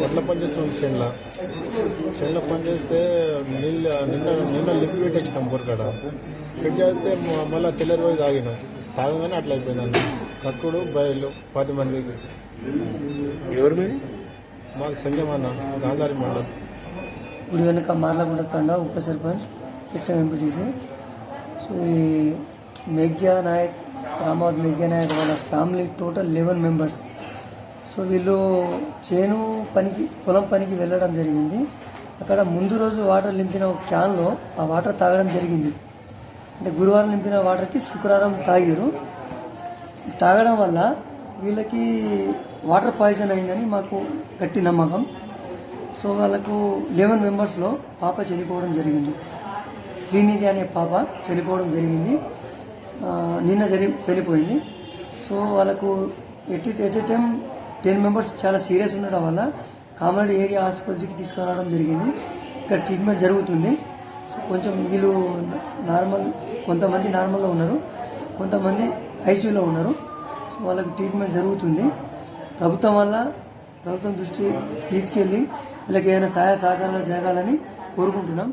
వడ్ల పని చేస్తున్నాం చేనులో. చేనులో పని చేస్తే నిన్న నిన్న లిక్విడ్ పెట్టి వచ్చినాం బొరకడ పెట్టి చేస్తే మళ్ళీ తెల్లరి పోయి తాగినాం. తాగగానే అట్లా అయిపోయింది అన్న కక్కుడు బయలు పది మందికి ఎవరు మరి? మాది సంజమన్న గాంధారి మండలం. గుడి వెనుక మార్లగుండ తండ ఉప సర్పంచ్ హెచ్ఎం ఎంపీటీసీ సో ఈ మేఘ్యా నాయక్ రామావత్ మేఘ్యా నాయక్ వాళ్ళ family total eleven members. So వీళ్ళు చేను పనికి పొలం పనికి వెళ్ళడం జరిగింది. అక్కడ ముందు రోజు వాటర్ నింపిన ఒక క్యాన్లో ఆ వాటర్ తాగడం జరిగింది. అంటే గురువారం నింపిన వాటర్కి శుక్రవారం తాగారు. తాగడం వల్ల వీళ్ళకి వాటర్ పాయిజన్ అయిందని మాకు గట్టి నమ్మకం. సో వాళ్ళకు లెవెన్ మెంబర్స్లో పాప చనిపోవడం జరిగింది. శ్రీనిధి అనే పాప చనిపోవడం జరిగింది. నిన్న చని చనిపోయింది. సో వాళ్ళకు at at a time ten members చాలా సీరియస్ ఉండడం వల్ల కామారెడ్డి ఏరియా ఆసుపత్రికి తీసుకురావడం జరిగింది. ఇక్కడ ట్రీట్మెంట్ జరుగుతుంది. కొంచెం వీళ్ళు నార్మల్ కొంతమంది నార్మల్లో ఉన్నారు కొంతమంది ఐసీయూలో ఉన్నారు. సో వాళ్ళకి ట్రీట్మెంట్ జరుగుతుంది. ప్రభుత్వం వల్ల ప్రభుత్వం దృష్టి తీసుకెళ్ళి వీళ్ళకి ఏమైనా సహాయ సహకారాలు జరగాలని కోరుకుంటున్నాం.